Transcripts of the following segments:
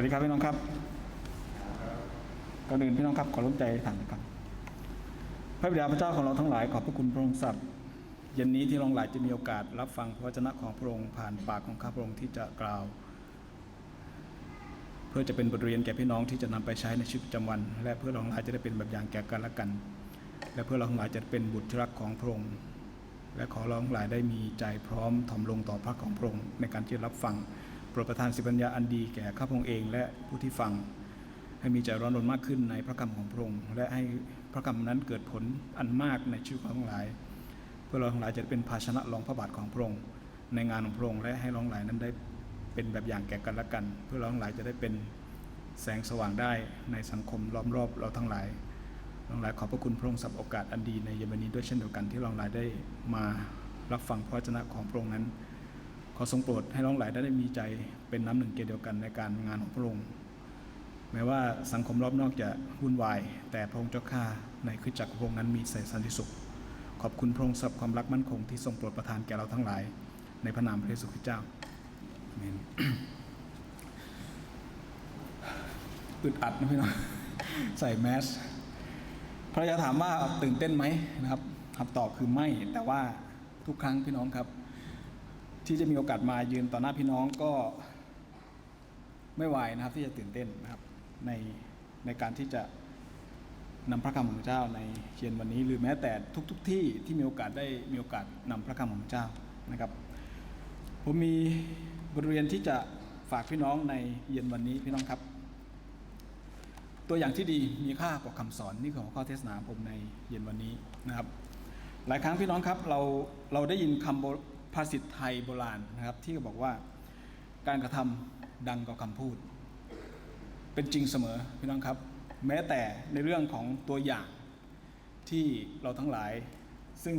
วัสดีครับพี่น้องครับก่อนอื่นพี่น้องครับขอร่วมใจถามนะครับ พระบิดาพระเจ้าของเราทั้งหลายขอบพระคุณพระองค์สัตว์เย็นนี้ที่เราหลายจะมีโอกาสรับฟังพระวจนะของพระองค์ผ่านปากของข้าพระองค์ที่จะกล่าว เพื่อจะเป็นบทเรียนแก่พี่น้องที่จะนำไปใช้ในชีวิตประจำวัน และเพื่อเราทั้งหลายจะได้เป็นแบบอย่างแก่กันและกัน และเพื่อเราทั้งหลายจะเป็นบุตรรักของพระองค์ และขอเราทั้งหลายได้มีใจพร้อมถ่อมลงต่อพระของพระองค์ในการที่จะรับฟัง รดประทานสิปัญญาอันดีแก่ข้าพระองค์เอง และผู้ที่ฟังให้มีใจร้อนรนมากขึ้นในพระคำของพระองค์และให้พระคำนั้นเกิดผลอันมากในชีวิตของเราทั้งหลาย เพื่อเราทั้งหลายจะเป็นภาชนะรองพระบาทของพระองค์ในงานของพระองค์และให้เราทั้งหลายนั้นได้เป็นแบบอย่างแก่กันและกัน เพื่อเราทั้งหลายจะได้เป็นแสงสว่างได้ในสังคมล้อมรอบเราทั้งหลายราทั้งหลายขอบพระคุณพระองค์สำหรับโอกาสอันดีในเย็นวันนี้ด้วยเช่นเดียวกันที่เราทั้งหลายได้มารับฟังพระวจนะของพระองค์นั้น ขอทรงโปรดให้ราทั้งหลายได้มีใจเป็นน้ำหนึ่งเกลียเดียวกันในการงานของพระองค์แม้ว่าสังคมรอบนอกจะวุ่นวาย แต่พระองค์เจ้าข้าในคริสตจักรองพระองค์นั้นมีสันติสุข ขอบคุณพระองค์สำหรับความรักมั่นคงที่ทรงโปรดประทานแก่เราทั้งหลาย ในพระนามพระเยซูคริสต์เจ้าอาเมนอึดอัดนะพี่น้องใส่แมสภรรยาถามว่าตื่นเต้นไหมนะครับคำตอบคือไม่แต่ว่าทุกครั้งพี่น้องครับ ที่จะมีโอกาสมายืนต่อหน้าพี่น้องก็ไม่ไหวนะครับ ที่จะตื่นเต้นนะครับ ในในการที่จะนำพระคำของเจ้าในเย็นวันนี้ หรือแม้แต่ทุกๆทที่ที่มีโอกาสได้มีโอกาสนำพระคำของเจ้านะครับ ผมมีบทเรียนที่จะฝากพี่น้องในเย็นวันนี้พี่น้องครับ ตัวอย่างที่ดีมีค่ากว่าคำสอนนี่คือหัวข้อเทศนาผมในเย็นวันนี้นะครับ หลายครั้งพี่น้องครับเราเราได้ยินคำ ภาษิตไทยโบราณนะครับ ที่บอกว่าการกระทำดังกว่าคำพูด เป็นจริงเสมอพี่น้องครับ แม้แต่ในเรื่องของตัวอย่างที่เราทั้งหลาย ซึ่ง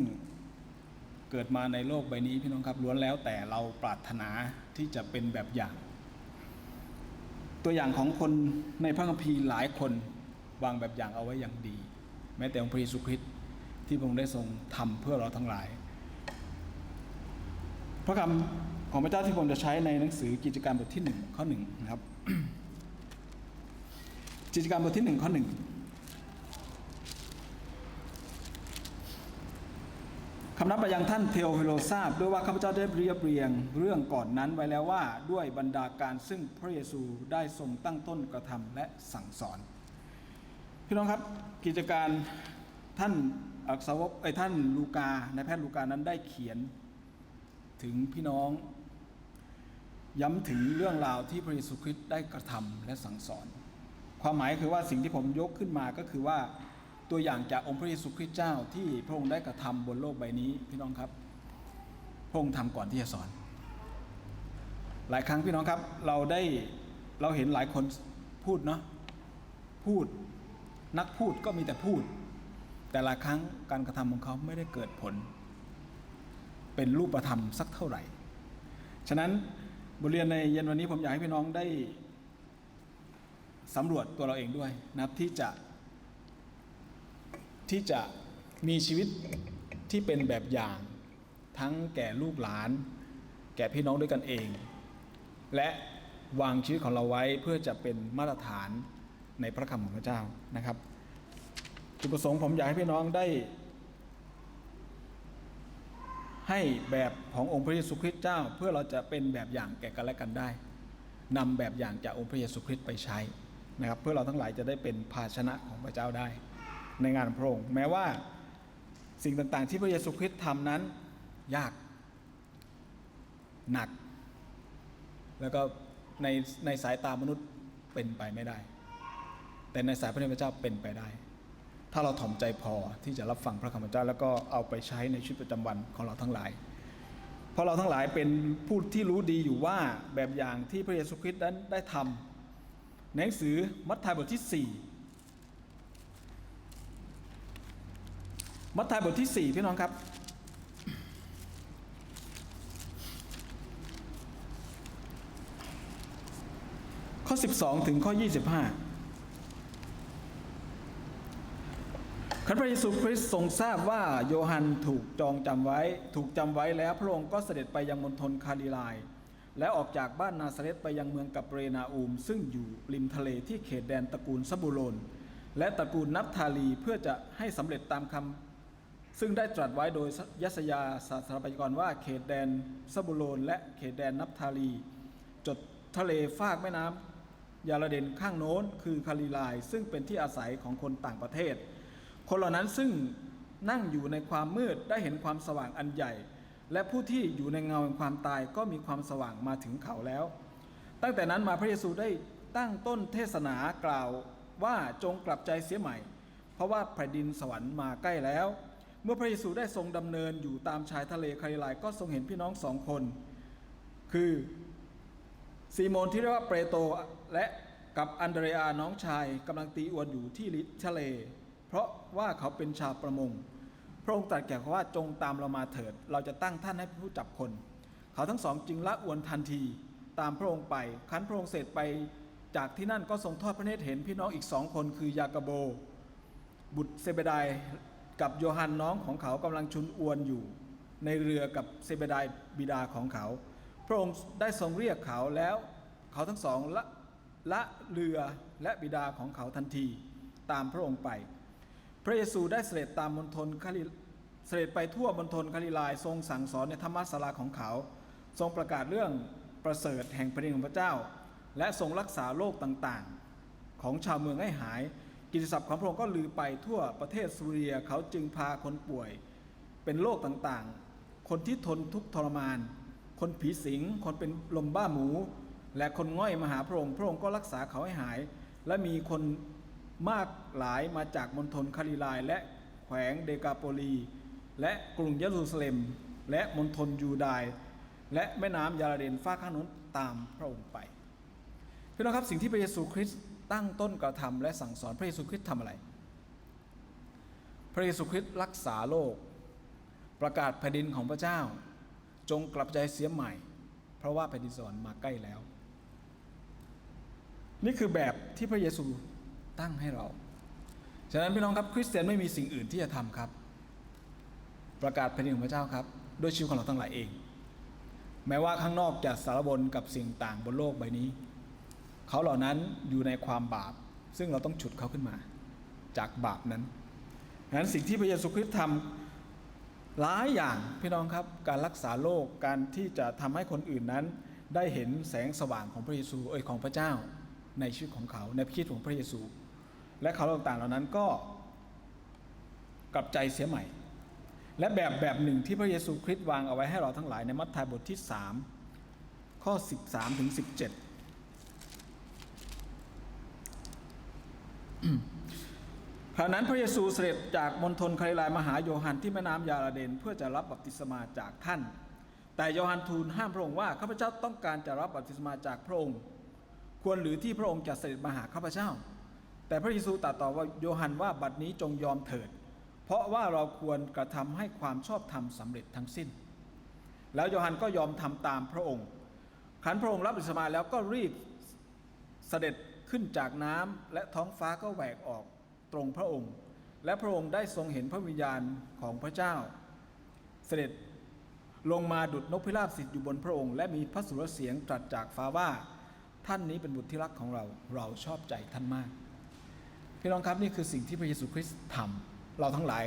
เกิดมาในโลกใบนี้พี่น้องครับล้วนแล้วแต่เราปรารถนาที่จะเป็นแบบอย่าง ตัวอย่างของคนในพระคัมภีร์หลายคนวางแบบอย่างเอาไว้อย่างดี แม้แต่องค์พระเยซูคริสต์ที่พระองค์ได้ทรงทำเพื่อเราทั้งหลาย ระคำของพระเจ้าที่ผมจะใช้ในหนังสือกิจการบทที่หนึ่งข้อหนึ่งนะครับ กิจการบทที่หนึ่งข้อหนึ่งคำนับไปยังท่านเทโอฟิโลทราบด้วยว่าข้าพเจ้าได้เรียบเรียงเรื่องก่อนนั้นไว้แล้วว่าด้วยบรรดาการซึ่งพระเยซูได้ทรงตั้งต้นกระทำและสั่งสอน พี่น้องครับกิจการท่านอักษวกไอ้ท่านลูกาในแพทย์ลูกานั้นได้เขียน ถึงพี่น้อง ย้ำถึงเรื่องราวที่พระเยซูคริสต์ได้กระทำและสั่งสอน ความหมายคือว่าสิ่งที่ผมยกขึ้นมาก็คือว่าตัวอย่างจากองค์พระเยซูคริสต์เจ้าที่พระองค์ได้กระทำบนโลกใบนี้พี่น้องครับ พระองค์ทำก่อนที่จะสอน หลายครั้งพี่น้องครับเราได้เราเห็นหลายคนพูดเนาะพูดนักพูดก็มีแต่พูด แต่ละครั้งการกระทำของเขาไม่ได้เกิดผล เป็นรูปธรรมสักเท่าไหร่ ฉะนั้นบทเรียนในเย็นวันนี้ผมอยากให้พี่น้องได้สำรวจตัวเราเองด้วยนะครับที่จะ ที่จะมีชีวิตที่เป็นแบบอย่าง ทั้งแก่ลูกหลาน แก่พี่น้องด้วยกันเอง และวางชีวิตของเราไว้เพื่อจะเป็นมาตรฐานในพระคำของพระเจ้านะครับจุดประสงค์ผมอยากให้พี่น้องได้ ให้แบบขององค์พระเยซูคริสต์เจ้า เพื่อเราจะเป็นแบบอย่างแก่กันและกันได้นำแบบอย่างจากองค์พระเยซูคริสต์ไปใช้นะครับ เพื่อเราทั้งหลายจะได้เป็นภาชนะของพระเจ้าได้ ในงานพระองค์แม้ว่าสิ่งต่างๆ ที่พระเยซูคริสต์ทำนั้นยากหนัก แล้วก็ในในสายตามนุษย์เป็นไปไม่ได้ แต่ในสายพระเนตรพระเจ้าเป็นไปได้ ถ้าเราถ่อมใจพอที่จะรับฟังพระคำพระเจ้า แล้วก็เอาไปใช้ในชีวิตประจำวันของเราทั้งหลาย เพราะเราทั้งหลายเป็นผู้ที่รู้ดีอยู่ว่าแบบอย่างที่พระเยซูคริสต์นั้นได้ทำในหนังสือมัทธิวบทที่ 4 มัทธิวบทที่ 4 พี่น้องครับข้อ 12 ถึงข้อ 25 ขันพระเยซูคริสต์ทรงทราบว่าโยฮันถูกจองจำไว้ถูกจำไว้แล้วพระองค์ก็เสด็จไปยังมณฑลคาลิลาย แล้วออกจากบ้านนาซาเรตไปยังเมืองกับเรนาอูม ซึ่งอยู่ริมทะเลที่เขตแดนตระกูลซะบูโลนและตระกูลนับทาลีเพื่อจะให้สำเร็จตามคำซึ่งได้ตรัสไว้โดยยัสยาศาสตราปยากรว่าเขตแดนซะบูโลนและเขตแดนนับทาลี จดทะเลฟากแม่น้ำยาลาเดนข้างโน้นคือคาลิลาย ซึ่งเป็นที่อาศัยของคนต่างประเทศ คนเหล่านั้นซึ่งนั่งอยู่ในความมืดได้เห็นความสว่างอันใหญ่ และผู้ที่อยู่ในเงาแห่งความตายก็มีความสว่างมาถึงเขาแล้ว ตั้งแต่นั้นมาพระเยซูได้ตั้งต้นเทศนากล่าวว่าจงกลับใจเสียใหม่ เพราะว่าแผ่นดินสวรรค์มาใกล้แล้ว เมื่อพระเยซูได้ทรงดำเนินอยู่ตามชายทะเลคาริลายก็ทรงเห็นพี่น้องสองคน คือซีโมนที่เรียกว่าเปโตรและกับอันเดรอาน้องชายกำลังตีอวนอยู่ที่ลิทะเล เพราะว่าเขาเป็นชาวประมง พระองค์ตรัสแก่เขาว่าจงตามเรามาเถิด เราจะตั้งท่านให้เป็นผู้จับคน เขาทั้งสองจึงละอวนทันทีตามพระองค์ไปคันพระองค์เสร็จไปจากที่นั่นก็ทรงทอดพระเนตรเห็นพี่น้องอีกสองคนคือยากาโบ บุตรเซเบไดายกับโยฮันน้องของเขากำลังชุนอวนอยู่ ในเรือกับเซเบไดายบิดาของเขา พระองค์ได้ทรงเรียกเขาแล้วเขาทั้งสองละละเรือและบิดาของเขาทันที ตามพระองค์ไป ระเยซูได้เสด็จตามมณฑลคาลิเสด็จไปทั่วมณฑลคาลิลายทรงสั่งสอนในธรรมศาลาของเขา ทรงประกาศเรื่องประเสริฐแห่งแผ่นดินของพระเจ้า และทรงรักษาโรคต่างๆ ของชาวเมืองให้หาย กิตติศัพท์ของพระองค์ก็ลือไปทั่วประเทศซูเรียเขาจึงพาคนป่วย เป็นโรคต่างๆ คนที่ทนทุกข์ทรมาน คนผีสิง คนเป็นลมบ้าหมู และคนง่อยมาหาพระองค์พระองค์ก็รักษาเขาให้หาย และมีคน มากหลายมาจากมณฑลคาลิลาย และแขวงเดกาโปลี และกรุงเยรูซาเล็ม และมณฑลยูดาย และแม่น้ำยาลาเดนฟ้าข้างโน้นตามพระองค์ไปพี่น้องครับสิ่งที่พระเยซูคริสต์ตั้งต้นกระทำและสั่งสอนพระเยซูคริสต์ทำอะไร พระเยซูคริสต์รักษาโลก ประกาศแผ่นดินของพระเจ้า จงกลับใจเสียใหม่ เพราะว่าแผ่นดินสวรรค์มาใกล้แล้ว นี่คือแบบที่พระเยซู ตั้งให้เรา ฉะนั้นพี่น้องครับคริสเตียนไม่มีสิ่งอื่นที่จะทำครับ ประกาศแผ่นดินของพระเจ้าครับ ด้วยชีวิตของเราทั้งหลายเอง แม้ว่าข้างนอกจะสารบนกับสิ่งต่างบนโลกใบนี้ เขาเหล่านั้นอยู่ในความบาป ซึ่งเราต้องฉุดเขาขึ้นมา จากบาปนั้นดังนั้นสิ่งที่พระเยซูคริสต์ทำหลายอย่างพี่น้องครับ การรักษาโลกการที่จะทำให้คนอื่นนั้น ได้เห็นแสงสว่างของพระเยซูเอ่ยของพระเจ้าในชีวิตของเขาในพิคิดของพระเยซู และเขาต่างๆเหล่านั้นก็กลับใจเสียใหม่ และแบบแบบหนึ่งที่พระเยซูคริสต์วางเอาไว้ให้เราทั้งหลายในมัทธิวบทที่ 3 ข้อ 13ถึง17ครานั้นพระเยซูเสด็จจากมณฑลคาลิลายมหาโยฮันที่แม่น้ำยาลาเดนเพื่อจะรับบัพติศมาจากท่าน แต่โยฮันทูลห้ามพระองค์ว่าข้าพเจ้าต้องการจะรับบัพติศมาจากพระองค์ ควรหรือที่พระองค์จะเสด็จมาหาข้าพเจ้า แต่พระเยซูตรัสตอบว่าโยฮันว่าบัดนี้จงยอมเถิด เพราะว่าเราควรกระทำให้ความชอบธรรมสำเร็จทั้งสิ้น แล้วโยฮันก็ยอมทำตามพระองค์ขันพระองค์รับบัพติศมาแล้วก็รีบเสด็จขึ้นจากน้ำและท้องฟ้าก็แหวกออกตรงพระองค์ และพระองค์ได้ทรงเห็นพระวิญญาณของพระเจ้า เสด็จลงมาดุดนกพิราบสิทธิ์อยู่บนพระองค์ และมีพระสุรเสียงตรัสจากฟ้าว่า ท่านนี้เป็นบุตรที่รักของเราเราชอบใจท่านมาก พี่น้องครับนี่คือสิ่งที่พระเยซูคริสต์ทำเราทั้งหลาย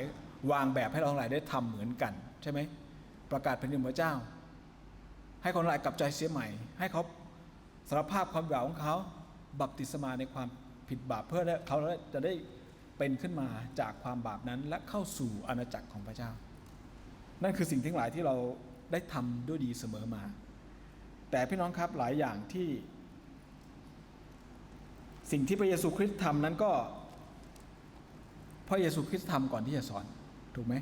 วางแบบให้เราทั้งหลายได้ทำเหมือนกันใช่ไหมประกาศแผ่นดินพระเจ้า ให้คนหลายกลับใจเสียใหม่ ให้เขาสารภาพความบาปของเขาบัพติศมาในความผิดบาปเพื่อเขาจะได้เป็นขึ้นมาจากความบาปนั้นและเข้าสู่อาณาจักรของพระเจ้า นั่นคือสิ่งทั้งหลายที่เราได้ทำด้วยดีเสมอมา แต่พี่น้องครับหลายอย่างที่ สิ่งที่พระเยซูคริสต์ทำนั้นก็ พระเยซูคริสต์ทำก่อนที่จะสอนถูกไหม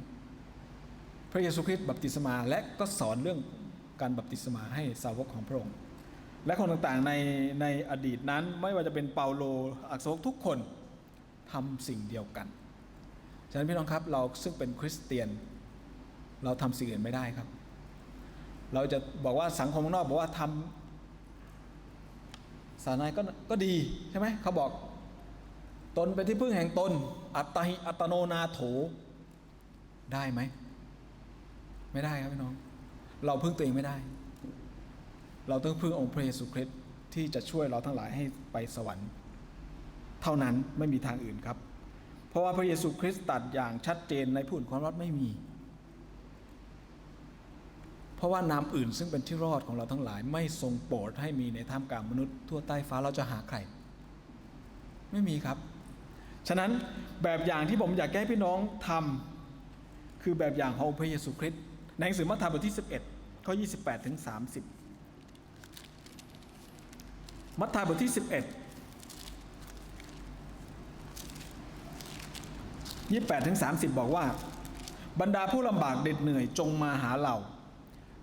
พระเยซูคริสต์บัพติศมาและก็สอนเรื่องการบัพติศมาให้สาวกของพระองค์ และคนต่างๆในในอดีตนั้นไม่ว่าจะเป็นเปาโลอักษรทุกคนทำสิ่งเดียวกัน ฉะนั้นพี่น้องครับเราซึ่งเป็นคริสเตียน เราทำสิ่งอื่นไม่ได้ครับ เราจะบอกว่าสังคมข้างนอกบอกว่าทำสานาก็ก็ดีใช่ไหมเขาบอก ตนเป็นที่พึ่งแห่งตน อัตติอัตโนนาโถ ได้ไหม ไม่ได้ครับพี่น้อง เราพึ่งตัวเองไม่ได้ เราต้องพึ่งองค์พระเยซูคริสต์ที่จะช่วยเราทั้งหลายให้ไปสวรรค์ เท่านั้นไม่มีทางอื่นครับ เพราะว่าพระเยซูคริสต์ตรัดอย่างชัดเจนในผู้อื่นความรอดไม่มี เพราะว่านามอื่นซึ่งเป็นที่รอดของเราทั้งหลาย ไม่ทรงโปรดให้มีในท่ามกลางมนุษย์ทั่วใต้ฟ้าเราจะหาใคร ไม่มีครับ ฉะนั้นแบบอย่างที่ผมอยากให้พี่น้องทำคือแบบอย่างของพระเยซูคริสต์ในหนังสือมัทธิวบทที่ 11ข้อ28ถึง30 มัทธิวบทที่ 11 28ถึง30 บอกว่า บรรดาผู้ลำบากเด็ดเหนื่อยจงมาหาเรา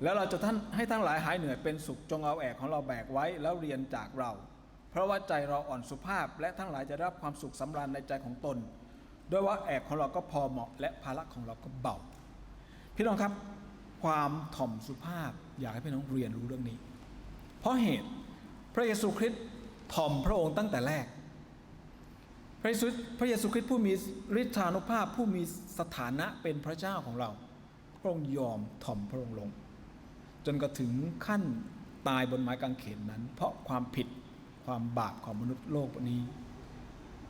แล้วเราจะท่านให้ทั้งหลายหายเหนื่อยเป็นสุขจงเอาแอกของเราแบกไว้แล้วเรียนจากเรา ราะว่าใจเราอ่อนสุภาพและทั้งหลายจะรับความสุขสำราญในใจของตน ด้วยว่าแอกของเราก็พอเหมาะและภาระของเราก็เบา พี่น้องครับ ความถ่อมสุภาพอยากให้พี่น้องเรียนรู้เรื่องนี้ เพราะเหตุพระเยซูคริสต์ถ่อมพระองค์ตั้งแต่แรก พระเยซูพระเยซูคริสต์ผู้มีฤทธานุภาพผู้มีสถานะเป็นพระเจ้าของเรา พระองค์ยอมถ่อมพระองค์ลง จนกระถึงขั้นตายบนไม้กางเขนนั้น เพราะความผิด ความบาปของมนุษย์โลกนี้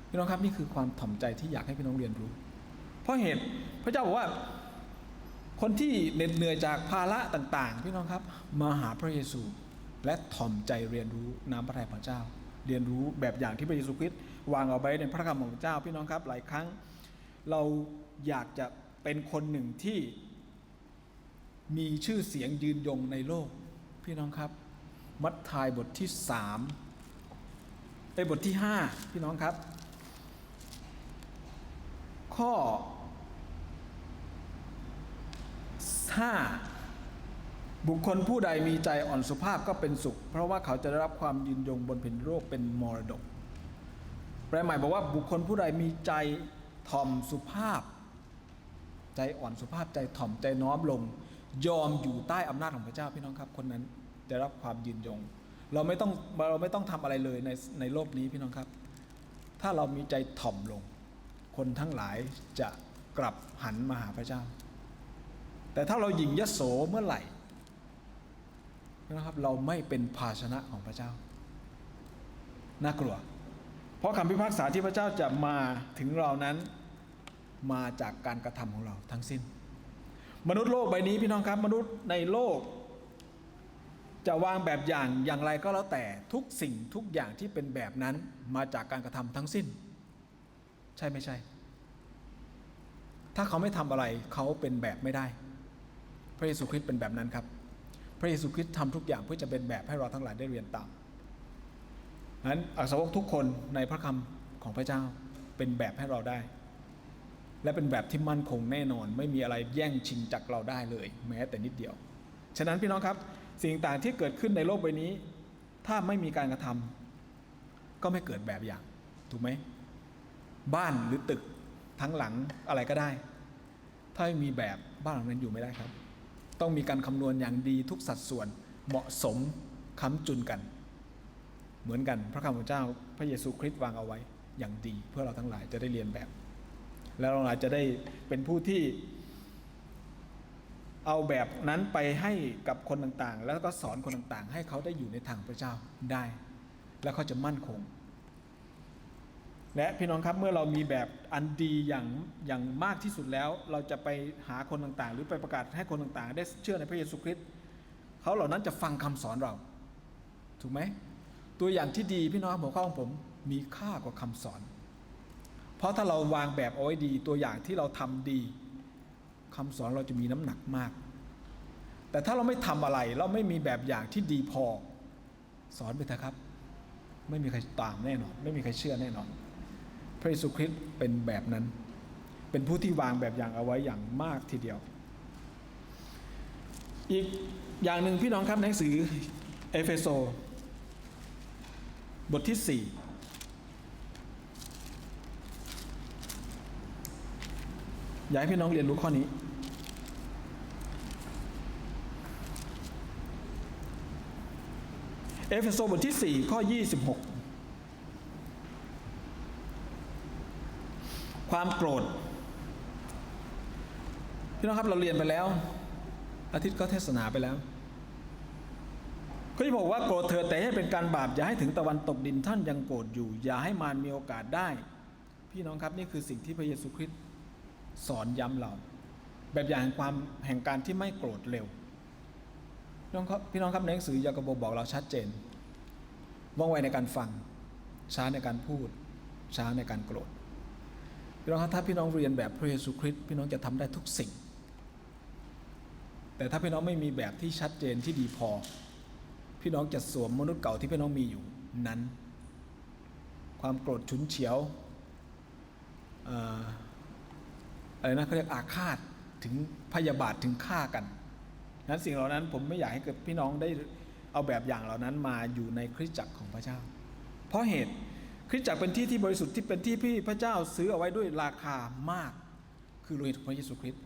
พี่น้องครับนี่คือความถ่อมใจที่อยากให้พี่น้องเรียนรู้ เพราะเหตุพระเจ้าบอกว่า คนที่เหน็ดเหนื่อยจากภาระต่าง ๆ พี่น้องครับ มาหาพระเยซู และถ่อมใจเรียนรู้น้ำพระทัยพระเจ้า เรียนรู้แบบอย่างที่พระเยซูคริสต์วางเอาไว้ในพระคำของพระเจ้า พี่น้องครับ หลายครั้ง เราอยากจะเป็นคนหนึ่งที่มีชื่อเสียงยืนยงในโลก พี่น้องครับ มัทธายบทที่สาม ในบทที่ห้าพี่น้องครับ ข้อ 5. บุคคลผู้ใดมีใจอ่อนสุภาพก็เป็นสุข เพราะว่าเขาจะได้รับความยืนยงบนแผ่นโลกเป็นมรดก แปลหมายบอกว่าบุคคลผู้ใดมีใจถ่อมสุภาพ ใจอ่อนสุภาพใจถ่อมใจน้อมลง ยอมอยู่ใต้อำนาจของพระเจ้าพี่น้องครับ คนนั้นได้รับความยืนยง เราไม่ต้องเราไม่ต้องทำอะไรเลยในในโลกนี้พี่น้องครับ ถ้าเรามีใจถ่อมลง คนทั้งหลายจะกลับหันมาหาพระเจ้า แต่ถ้าเราหยิ่งยโสเมื่อไหร่นะครับ เราไม่เป็นภาชนะของพระเจ้า น่ากลัว เพราะคำพิพากษาที่พระเจ้าจะมาถึงเรานั้นมาจากการกระทำของเราทั้งสิ้น มนุษย์โลกใบนี้พี่น้องครับ มนุษย์ในโลก จะวางแบบอย่างอย่างไรก็แล้วแต่ทุกสิ่งทุกอย่างที่เป็นแบบนั้นมาจากการกระทำทั้งสิ้น ใช่ไม่ใช่ ถ้าเขาไม่ทำอะไรเขาเป็นแบบไม่ได้ พระเยซูคริสต์เป็นแบบนั้นครับ พระเยซูคริสต์ทำทุกอย่างเพื่อจะเป็นแบบให้เราทั้งหลายได้เรียนตามนั้นอักษรวกทุกคนในพระคำของพระเจ้าเป็นแบบให้เราได้ และเป็นแบบที่มั่นคงแน่นอน ไม่มีอะไรแย่งชิงจากเราได้เลย แม้แต่นิดเดียว ฉะนั้นพี่น้องครับ สิ่งต่างที่เกิดขึ้นในโลกใบนี้ ถ้าไม่มีการกระทำก็ไม่เกิดแบบอย่าง ถูกไหม บ้านหรือตึกทั้งหลังอะไรก็ได้ ถ้าไม่มีแบบบ้านหลังนั้นอยู่ไม่ได้ครับ ต้องมีการคำนวณอย่างดีทุกสัดส่วนเหมาะสมค้ำจุนกัน เหมือนกันพระคำของเจ้าพระเยซูคริสต์วางเอาไว้อย่างดี เพื่อเราทั้งหลายจะได้เรียนแบบ แล้วเราทั้งหลายจะได้เป็นผู้ที่ เอาแบบนั้นไปให้กับคนต่างๆ แล้วก็สอนคนต่างๆ ให้เขาได้อยู่ในทางพระเจ้าได้ แล้วเขาจะมั่นคง และพี่น้องครับเมื่อเรามีแบบอันดีอย่างอย่างมากที่สุดแล้ว เราจะไปหาคนต่างๆ หรือไปประกาศให้คนต่างๆ ได้เชื่อในพระเยซูคริสต์เขาเหล่านั้นจะฟังคำสอนเรา ถูกไหมตัวอย่างที่ดีพี่น้องหัวข้อของผมมีค่ากว่าคำสอน เพราะถ้าเราวางแบบเอาไว้ดีตัวอย่างที่เราทำดี คำสอนเราจะมีน้ำหนักมาก แต่ถ้าเราไม่ทำอะไร เราไม่มีแบบอย่างที่ดีพอ สอนไปเถอะครับ ไม่มีใครตามแน่นอน ไม่มีใครเชื่อแน่นอน พระเยซูคริสต์เป็นแบบนั้น เป็นผู้ที่วางแบบอย่างเอาไว้อย่างมากทีเดียว อีกอย่างหนึ่งพี่น้องครับหนังสือเอเฟโซบทที่สี่ อยากให้พี่น้องเรียนรู้ข้อนี้ เอเฟโซบทที่ 4 ข้อ 26 ความโกรธ พี่น้องครับเราเรียนไปแล้ว อาทิตย์ก็เทศนาไปแล้วเขาจะบอกว่าโกรธเถิดแต่ให้เป็นการบาปอย่าให้ถึงตะวันตกดินท่านยังโกรธอยู่ อย่าให้มารมีโอกาสได้ พี่น้องครับนี่คือสิ่งที่พระเยซูคริสต์ สอนย้ำเรา แบบอย่างแห่งความแห่งการที่ไม่โกรธเร็วพี่น้องครับพี่น้องครับในหนังสือยากโบบอกเราชัดเจนว่องไวในการฟัง ช้าในการพูด ช้าในการโกรธพี่น้องครับถ้าพี่น้องเรียนแบบพระเยซูคริสต์พี่น้องจะทำได้ทุกสิ่ง แต่ถ้าพี่น้องไม่มีแบบที่ชัดเจนที่ดีพอ พี่น้องจะสวมมนุษย์เก่าที่พี่น้องมีอยู่นั้น ความโกรธฉุนเฉียว อะไรนะเขาเรียกอาฆาตถึงพยาบาทถึงฆ่ากันนั้นสิ่งเหล่านั้นผมไม่อยากให้เกิดพี่น้องได้เอาแบบอย่างเหล่านั้นมาอยู่ในคริสตจักรของพระเจ้า เพราะเหตุคริสตจักรเป็นที่ที่บริสุทธิ์ที่เป็นที่พี่พระเจ้าซื้อเอาไว้ด้วยราคามาก คือโลหิตของพระเยซูคริสต์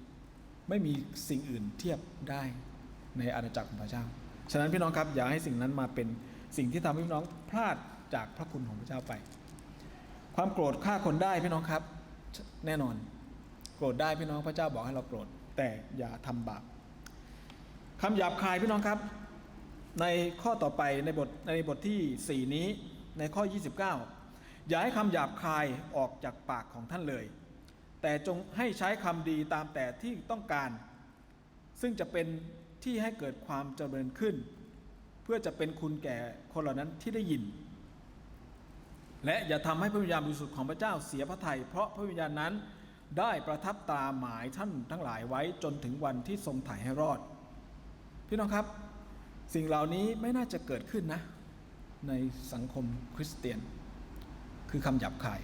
ไม่มีสิ่งอื่นเทียบได้ในอาณาจักรของพระเจ้า ฉะนั้นพี่น้องครับอย่าให้สิ่งนั้นมาเป็นสิ่งที่ทำให้พี่น้องพลาดจากพระคุณของพระเจ้าไป ความโกรธฆ่าคนได้พี่น้องครับ แน่นอน กรธได้พี่น้องพระเจ้าบอกให้เราโกรธแต่อย่าทำบาปคำหยาบคายพี่น้องครับ ในข้อต่อไปในบทในบทที่ 4 นี้ในข้อ 29 อย่าให้คำหยาบคายออกจากปากของท่านเลย แต่จงให้ใช้คำดีตามแต่ที่ต้องการ ซึ่งจะเป็นที่ให้เกิดความเจริญขึ้น เพื่อจะเป็นคุณแก่คนเหล่านั้นที่ได้ยิน และอย่าทำให้พระวิญญาณบริสุทธิ์ของพระเจ้าเสียพระทยัยเพราะพระวิญญาณนั้น ได้ประทับตาหมายท่านทั้งหลายไว้จนถึงวันที่ทรงไถ่ให้รอด พี่น้องครับ สิ่งเหล่านี้ไม่น่าจะเกิดขึ้นนะ ในสังคมคริสเตียน คือคำหยาบคาย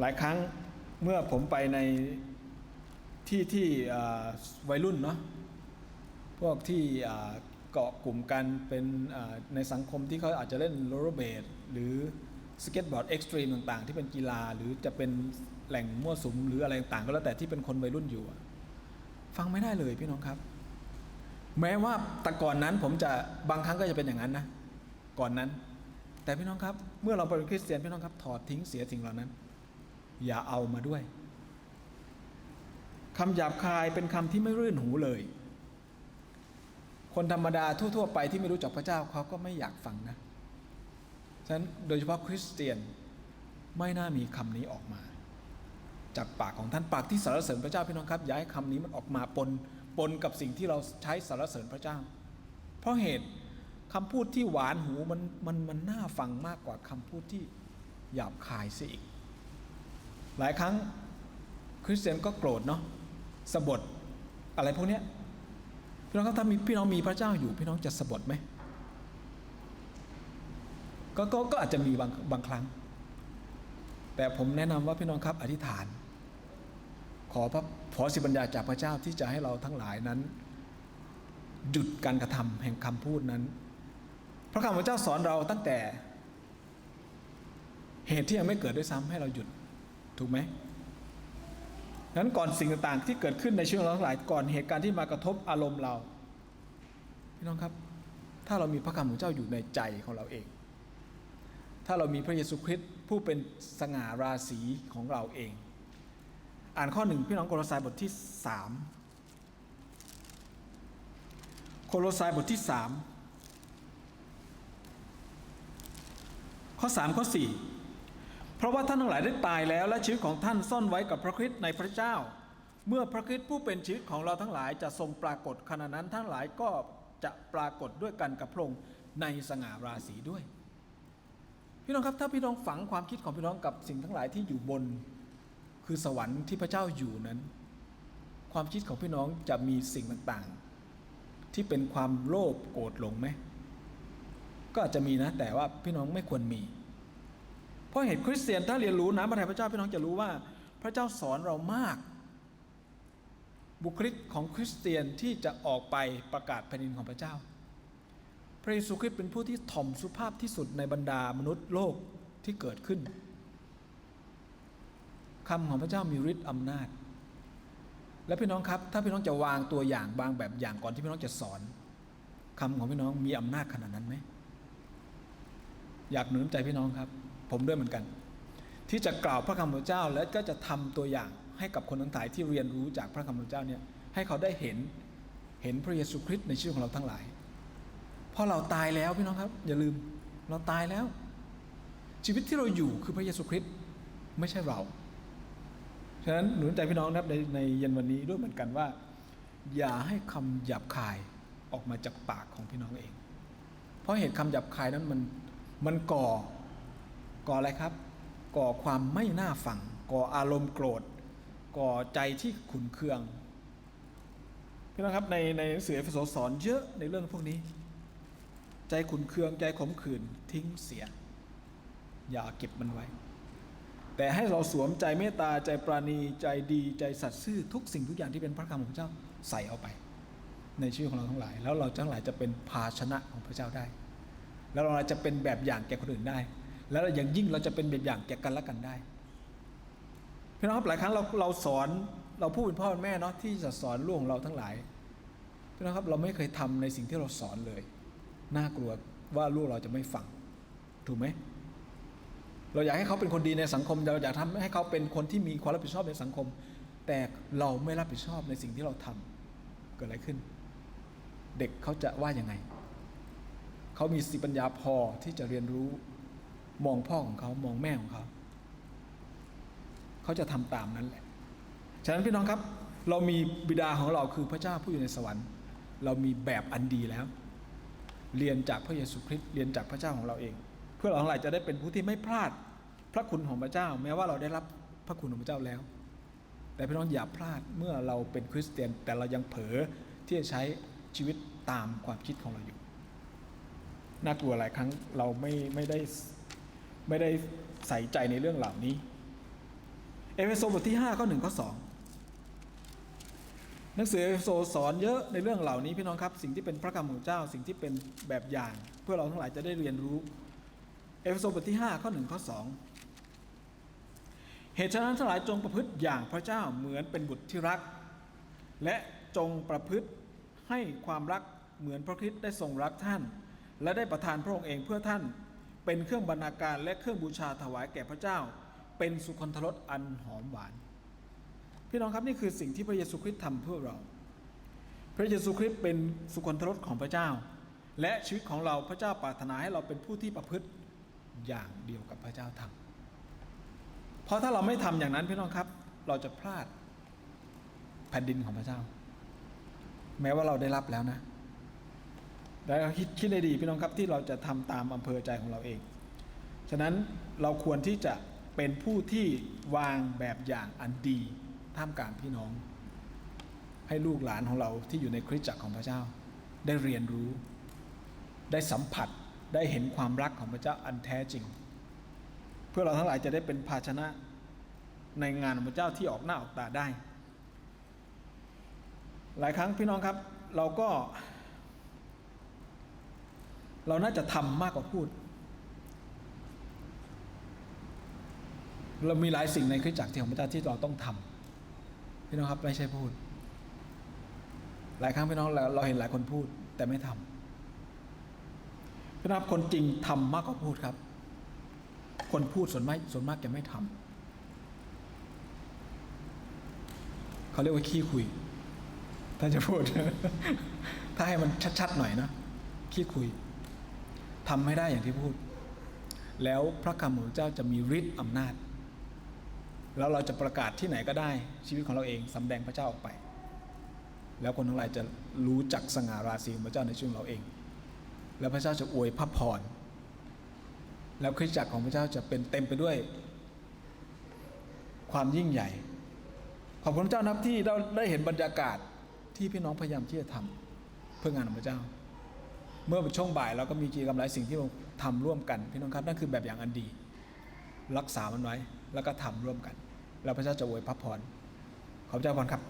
หลายครั้งเมื่อผมไปในที่ที่วัยรุ่นเนาะพวกที่เกาะกลุ่มกันเป็นในสังคมที่เขาอาจจะเล่นโรลเลอร์เบดหรือสเก็ตบอร์ดเอ็กซ์ตรีมต่างๆ ที่เป็นกีฬาหรือจะเป็น แหล่งมั่วสุมหรืออะไรต่างก็แล้วแต่ที่เป็นคนวัยรุ่นอยู่ ฟังไม่ได้เลยพี่น้องครับ แม้ว่าแต่ก่อนนั้นผมจะบางครั้งก็จะเป็นอย่างนั้นนะก่อนนั้น แต่พี่น้องครับ เมื่อเราเป็นคริสเตียนพี่น้องครับ ถอดทิ้งเสียสิ่งเหล่านั้น อย่าเอามาด้วยคำหยาบคายเป็นคำที่ไม่รื่นหูเลย คนธรรมดาทั่ว ๆ ไปที่ไม่รู้จักพระเจ้าเขาก็ไม่อยากฟังนะฉะนั้นโดยเฉพาะคริสเตียนไม่น่ามีคำนี้ออกมา จากปากของท่านปากที่สรรเสริญพระเจ้าพี่น้องครับย่าให้คำนี้มันออกมาปนปนกับสิ่งที่เราใช้สรรเสริญพระเจ้า เพราะเหตุคำพูดที่หวานหูมันมันมันน่าฟังมากกว่าคำพูดที่หยาบคายเสียอีก หลายครั้งคริสเตียนก็โกรธเนาะสะบดอะไรพวกเนี้ยพี่น้องครับถ้ามีพี่น้องมีพระเจ้าอยู่ พี่น้องจะสะบดไหมก็ก็ก็อาจจะมีบางบางครั้ง แต่ผมแนะนำว่าพี่น้องครับอธิษฐาน ขอพระขอสิบัญญาจากพระเจ้าที่จะให้เราทั้งหลายนั้น หยุดการกระทำแห่งคำพูดนั้น พระคำของเจ้าสอนเราตั้งแต่ เหตุที่ยังไม่เกิดด้วยซ้ำให้เราหยุดถูกไหมนั้นก่อนสิ่งต่างๆที่เกิดขึ้นในชีวิตเราทั้งหลายก่อนเหตุการณ์ที่มากระทบอารมณ์เราพี่น้องครับ ถ้าเรามีพระคำของเจ้าอยู่ในใจของเราเอง ถ้าเรามีพระเยซูคริสต์ผู้เป็นสง่าราศีของเราเอง อ่านข้อหนึ่งพี่น้องโคโลสายบทที่สามโคโลสายบทที่สามข้อสามข้อสี่เพราะว่าท่านทั้งหลายได้ตายแล้ว และชีวิตของท่านซ่อนไว้กับพระคริสต์ในพระเจ้า เมื่อพระคริสต์ผู้เป็นชีวิตของเราทั้งหลายจะทรงปรากฏขณะนั้นทั้งหลายก็จะปรากฏด้วยกันกับพระองค์ในสง่าราศีด้วย พี่น้องครับถ้าพี่น้องฝังความคิดของพี่น้องกับสิ่งทั้งหลายที่อยู่บน คือสวรรค์ที่พระเจ้าอยู่นั้น ความคิดของพี่น้องจะมีสิ่งต่างๆ ที่เป็นความโลภโกรธหลงไหมก็อาจจะมีนะแต่ว่าพี่น้องไม่ควรมี เพราะเหตุคริสเตียนถ้าเรียนรู้น้ำพระทัยพระเจ้าพี่น้องจะรู้ว่า พระเจ้าสอนเรามาก บุคลิกของคริสเตียนที่จะออกไปประกาศแผ่นดินของพระเจ้า พระเยซูคริสต์เป็นผู้ที่ถ่อมสุภาพที่สุดในบรรดามนุษย์โลกที่เกิดขึ้น คำของพระเจ้ามีฤทธิ์อำนาจ และพี่น้องครับถ้าพี่น้องจะวางตัวอย่างบางแบบอย่างก่อนที่พี่น้องจะสอนคำของพี่น้องมีอำนาจขนาดนั้นไหมอยากหนุนใจพี่น้องครับ ผมด้วยเหมือนกัน ที่จะกล่าวพระคำของเจ้าและก็จะทำตัวอย่างให้กับคนทั้งหลายที่เรียนรู้จากพระคำของเจ้าเนี่ยให้เขาได้เห็นเห็นพระเยซูคริสต์ในชีวิตของเราทั้งหลายพราะเราตายแล้วพี่น้องครับ อย่าลืมเราตายแล้ว ชีวิตที่เราอยู่คือพระเยซูคริสต์ไม่ใช่เรา ฉะนั้นหนุนใจพี่น้องนะครับในในเย็นวันนี้ด้วยเหมือนกันว่า อย่าให้คำหยาบคายออกมาจากปากของพี่น้องเอง เพราะเหตุคำหยาบคายนั้นมันมันก่อก่ออะไรครับ ก่อความไม่น่าฟัง ก่ออารมณ์โกรธ ก่อใจที่ขุนเคืองพี่น้องครับในในหนังสือเอฟโซสอนเยอะในเรื่องพวกนี้ ใจขุนเคืองใจขมขื่นทิ้งเสีย อย่าเก็บมันไว้ แต่ให้เราสวมใจเมตตาใจปราณีใจดีใจสัตย์ซื่อทุกสิ่งทุกอย่างที่เป็นพระคำของพระเจ้าใส่เอาไป ในชีวิตของเราทั้งหลาย แล้วเราทั้งหลายจะเป็นภาชนะของพระเจ้าได้ แล้วเราจะเป็นแบบอย่างแก่คนอื่นได้ แล้วอย่างยิ่งเราจะเป็นแบบอย่างแก่กันและกันได้พี่น้องครับหลายครั้งเราเราสอนเราพูดเป็นพ่อเป็นแม่เนาะที่จะสอนลูกของเราทั้งหลายพี่น้องครับเราไม่เคยทำในสิ่งที่เราสอนเลย น่ากลัวว่าลูกเราจะไม่ฟัง ถูกไหม เราอยากให้เขาเป็นคนดีในสังคมเราอยากทำให้เขาเป็นคนที่มีความรับผิดชอบในสังคม แต่เราไม่รับผิดชอบในสิ่งที่เราทำเกิดอะไรขึ้น เด็กเขาจะว่ายังไง เขามีสติปัญญาพอที่จะเรียนรู้มองพ่อของเขามองแม่ของเขา เขาจะทำตามนั้นแหละ ฉะนั้นพี่น้องครับ เรามีบิดาของเราคือพระเจ้าผู้อยู่ในสวรรค์ เรามีแบบอันดีแล้ว เรียนจากพระเยซูคริสต์เรียนจากพระเจ้าของเราเอง เพื่อเราทั้งหลายจะได้เป็นผู้ที่ไม่พลาด ระคุณของพระเจ้า แม้ว่าเราได้รับพระคุณของพระเจ้าแล้ว แต่พี่น้องอย่าพลาดเมื่อเราเป็นคริสเตียน แต่เรายังเผลอที่จะใช้ชีวิตตามความคิดของเราอยู่ น่ากลัวหลายครั้งเราไม่ไม่ได้ไม่ได้ใส่ใจในเรื่องเหล่านี้ เอเฟโซบทที่5ข้อ1ข้อ2หนังสือเอเฟโซสอนเยอะในเรื่องเหล่านี้พี่น้องครับ สิ่งที่เป็นพระคำของเจ้า สิ่งที่เป็นแบบอย่าง เพื่อเราทั้งหลายจะได้เรียนรู้ เอเฟโซบทที่5ข้อ1ข้อ2 เหตุฉะนั้นทั้งหลายจงประพฤติอย่างพระเจ้าเหมือนเป็นบุตรที่รัก และจงประพฤติให้ความรักเหมือนพระคริสต์ได้ทรงรักท่าน และได้ประทานพระองค์เองเพื่อท่าน เป็นเครื่องบรรณาการและเครื่องบูชาถวายแก่พระเจ้า เป็นสุคนทรสอันหอมหวาน พี่น้องครับนี่คือสิ่งที่พระเยซูคริสต์ทำเพื่อเรา พระเยซูคริสต์เป็นสุคนทรสของพระเจ้า และชีวิตของเราพระเจ้าปรารถนาให้เราเป็นผู้ที่ประพฤติอย่างเดียวกับพระเจ้าทำ เพราะถ้าเราไม่ทำอย่างนั้นพี่น้องครับ เราจะพลาดแผ่นดินของพระเจ้า แม้ว่าเราได้รับแล้วนะแต่เราคิดคิดได้ดีพี่น้องครับที่เราจะทำตามอำเภอใจของเราเอง ฉะนั้นเราควรที่จะเป็นผู้ที่วางแบบอย่างอันดีท่ามกลางพี่น้อง ให้ลูกหลานของเราที่อยู่ในคริสตจักรของพระเจ้า ได้เรียนรู้ ได้สัมผัสได้เห็นความรักของพระเจ้าอันแท้จริง พื่อเราทั้งหลายจะได้เป็นภาชนะในงานของพระเจ้าที่ออกหน้าออกตาได้ หลายครั้งพี่น้องครับ เราก็ เราน่าจะทำมากกว่าพูด เรามีหลายสิ่งในคริสตจักรที่ของพระเจ้าที่เราต้องทำพี่น้องครับไม่ใช่พูด หลายครั้งพี่น้องเราเราเห็นหลายคนพูดแต่ไม่ทำพี่น้องครับคนจริงทำมากกว่าพูดครับ คนพูดส่วนมากส่วนมากจะไม่ทำเขาเรียกว่าขี้คุย ถ้าจะพูด ถ้าให้มันชัดๆหน่อยนะขี้คุยทำไม่ได้อย่างที่พูด แล้วพระคำของเจ้าจะมีฤทธิ์อำนาจ แล้วเราจะประกาศที่ไหนก็ได้ ชีวิตของเราเองสำแดงพระเจ้าออกไป แล้วคนทั้งหลายจะรู้จักสง่าราศีของพระเจ้าในชีวิตของเราเอง แล้วพระเจ้าจะอวยพระพร แล้วคริสตจักรของพระเจ้าจะเป็นเต็มไปด้วย ความยิ่งใหญ่ ขอบคุณพระเจ้านับที่เราได้เห็นบรรยากาศที่พี่น้องพยายามที่จะทำเพื่องานของพระเจ้า เมื่อช่วงบ่ายเราก็มีกิจกรรมหลายสิ่งที่เราทำร่วมกัน พี่น้องครับนั่นคือแบบอย่างอันดี รักษามันไว้แล้วก็ทำร่วมกัน แล้วพระเจ้าจะอวยพระพรขอบพระเจ้าพรครับ